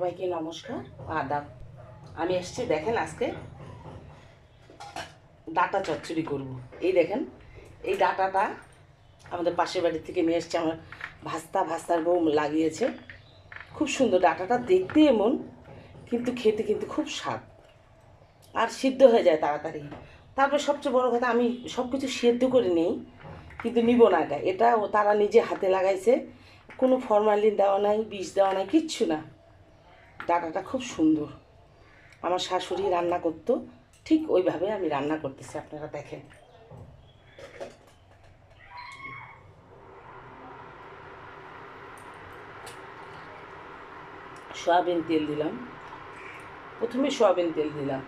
সবাইকে নমস্কার। আদাব। আমি এসছি, দেখেন আজকে ডাটা চচ্চড়ি করব। এই দেখেন, এই ডাটাটা আমাদের পাশের বাড়ি থেকে নিয়ে এসছে, আমার ভাস্তা ভাস্তার বউ লাগিয়েছে। খুব সুন্দর ডাটাটা দেখতে এমন, কিন্তু খেতে কিন্তু খুব স্বাদ। আর সিদ্ধ হয়ে যায় তাড়াতাড়ি। তারপর সবচেয়ে বড় কথা, আমি সব কিছু সেদ্ধ করে নিই, কিন্তু নিব না এটা। এটা ও তারা নিজে হাতে লাগাইছে। কোনো ফরমালিন দেওয়া নাই বিষ দেওয়া নাই, কিচ্ছু না। ডাটাটা খুব সুন্দর। আমার শাশুড়ি রান্না করতো, ঠিক ওইভাবে আমি রান্না করতেছি, আপনারা দেখেন। সয়াবিন তেল দিলাম। প্রথমে সয়াবিন তেল দিলাম।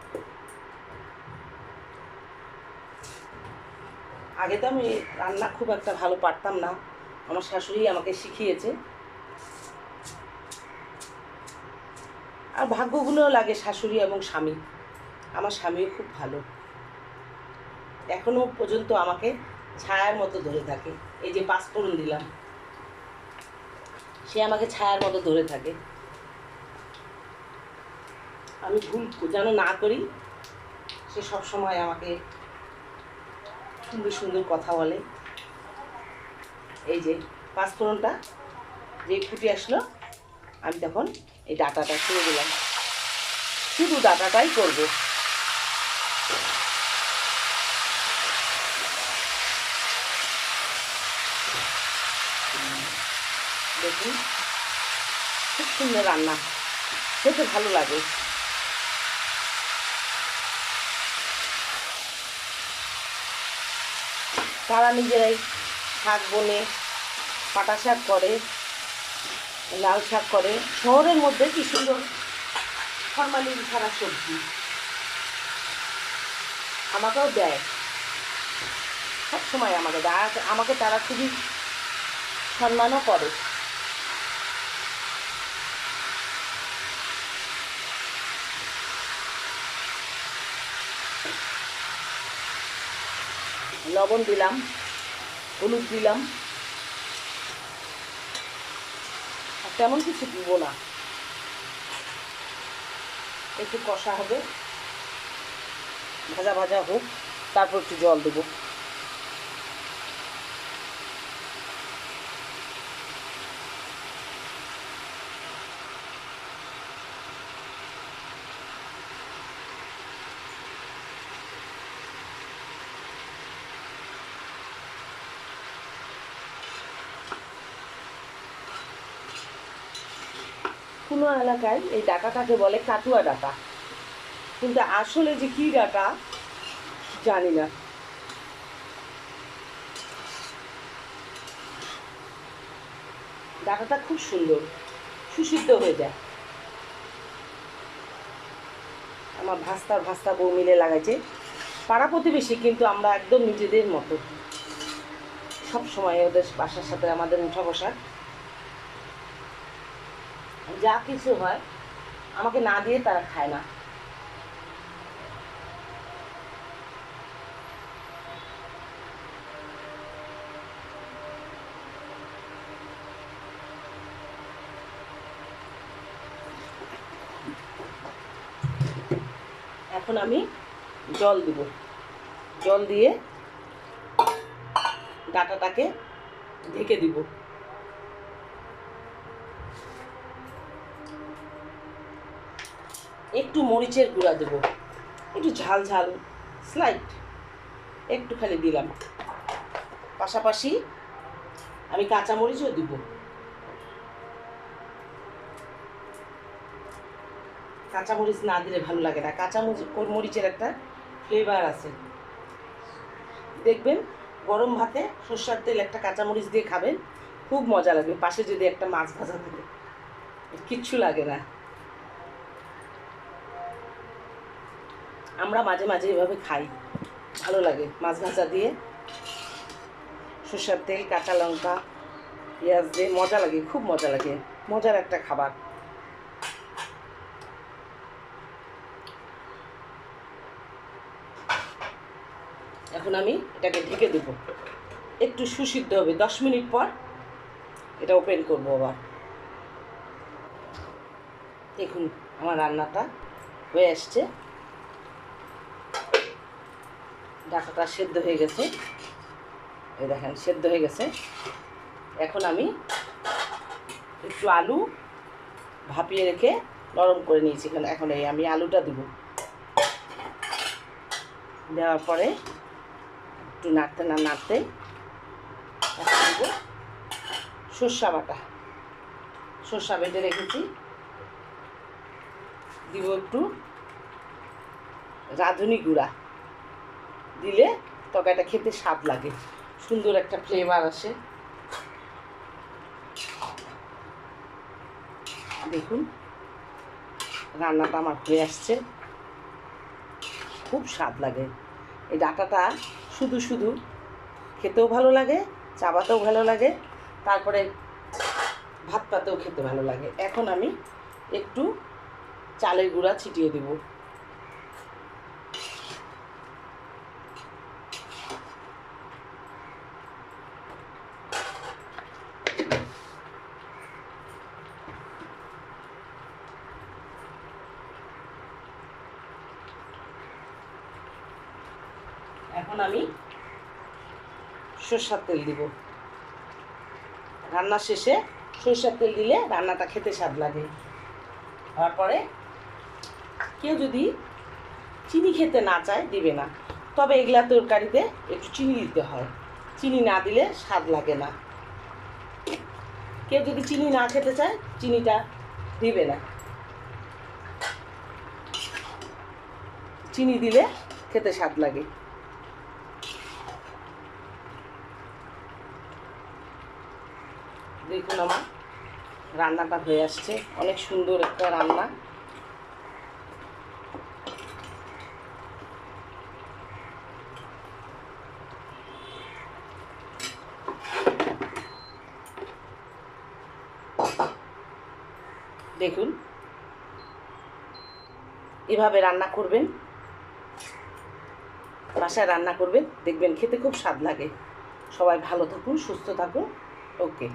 আগে তো আমি রান্না খুব একটা ভালো পারতাম না। আমার শাশুড়ি আমাকে শিখিয়েছে। আর ভাগ্যগুলোও লাগে শাশুড়ি এবং স্বামী। আমার স্বামীও খুব ভালো। এখনও পর্যন্ত আমাকে ছায়ার মতো ধরে থাকে। এই যে পাঁচফোড়ন দিলাম। সে আমাকে ছায়ার মতো ধরে থাকে। আমি ভুল যেন না করি, সে সব সময় আমাকে সুন্দর সুন্দর কথা বলে। এই যে পাঁচফোড়নটা যে ফুটে আসলো আমি তখন এই ডাটাটা ছেড়ে দিলাম। শুধু ডাটাটাই করব। দেখুন, খুব সুন্দর রান্না। খেতে ভালো লাগে। তারা নিজেরাই শাক বনে পাটা শাক করে। লাল শাক করে। শহরের মধ্যে কি সুন্দর ফরমালিন ছাড়া সবজি? আমাকেও দেয়। সব সময় আমাকে দেয়। আমাকে তারা খুবই সম্মানও করে। লবণ দিলাম, হলুদ দিলাম আর তেমন কিছু দিব না। একটু কষা হবে। ভাজা ভাজা হোক তারপর একটু জল দেবো। কোনো এলাকায় এই ডাকাটাকে বলে কাটুয়া ডাটা। কিন্তু আসলে যে কী ডাটা, জানি না। ডাকাটা খুব সুন্দর, সুসিদ্ধ হয়ে যায়। আমার ভাস্তার ভাস্তা বউ মিলে লাগাইছে। পাড়া প্রতিবেশী, কিন্তু আমরা একদম নিজেদের মতো। সব সময় ওদের বাসার সাথে আমাদের উঠা বসা যা কিছু হয়, আমাকে না দিয়ে তারা খায় না। এখন আমি জল দিব। জল দিয়ে ডাটাটাকে ঢেকে দিব। একটু মরিচের গুঁড়া দেবো। একটু ঝাল ঝাল স্লাইট একটু খালি দিলাম। পাশাপাশি আমি কাঁচা মরিচও দিব। কাঁচা মরিচ না দিলে ভালো লাগে না। কাঁচা মরিচের একটা ফ্লেভার আছে। দেখবেন, গরম ভাতে সর্ষার তেল একটা কাঁচা মরিচ দিয়ে খাবেন, খুব মজা লাগবে। পাশে যদি একটা মাছ ভাজা থাকে, কিচ্ছু লাগে না। আমরা মাঝে মাঝে এভাবে খাই। ভালো লাগে। মাছ ভাজা দিয়ে সর্ষের তেল, কাঁচা লঙ্কা, পেঁয়াজ দিয়ে মজা লাগে, খুব মজা লাগে। মজার একটা খাবার। এখন আমি এটাকে ঢেকে দেব। একটু সুসিদ্ধ হবে। দশ মিনিট পর এটা ওপেন করব আবার। দেখুন, আমার রান্নাটা হয়ে আসছে। ডাটাটা সেদ্ধ হয়ে গেছে। এই দেখেন, সেদ্ধ হয়ে গেছে। এখন আমি একটু আলু ভাপিয়ে রেখে নরম করে নিয়েছি এখানে। এখন এই আমি আলুটা দিব। দেওয়ার পরে একটু নাড়তে না নাড়তে সর্ষা বাটা। সর্ষা বেটে রেখেছি। দিব একটু রাঁধুনি গুঁড়া। দিলে তরকারিটা খেতে স্বাদ লাগে। সুন্দর একটা ফ্লেভার আসে। দেখুন, রান্নাটা আমার হয়ে আসছে। খুব স্বাদ লাগে। এই ডাটাটা শুধু শুধু খেতেও ভালো লাগে, চাবাতেও ভালো লাগে, তারপরে ভাত পাতেও খেতে ভালো লাগে। এখন আমি একটু চালের গুঁড়া ছিটিয়ে দেব। এখন আমি সর্ষার তেল দিব। রান্না শেষে সর্ষের তেল দিলে রান্নাটা খেতে স্বাদ লাগে। তারপরে কেউ যদি চিনি খেতে না চায়, দিবে না। তবে এগুলা তরকারিতে একটু চিনি দিতে হয়। চিনি না দিলে স্বাদ লাগে না। কেউ যদি চিনি না খেতে চায়, চিনিটা দিবে না। চিনি দিলে খেতে স্বাদ লাগে দেখুন আমার রান্নাটা হয়ে আসছে। অনেক সুন্দর একটা রান্না। দেখুন। এভাবে রান্না করবেন। বাসায় রান্না করবেন। দেখবেন খেতে খুব স্বাদ লাগে। সবাই ভালো থাকুন, সুস্থ থাকুন। ওকে।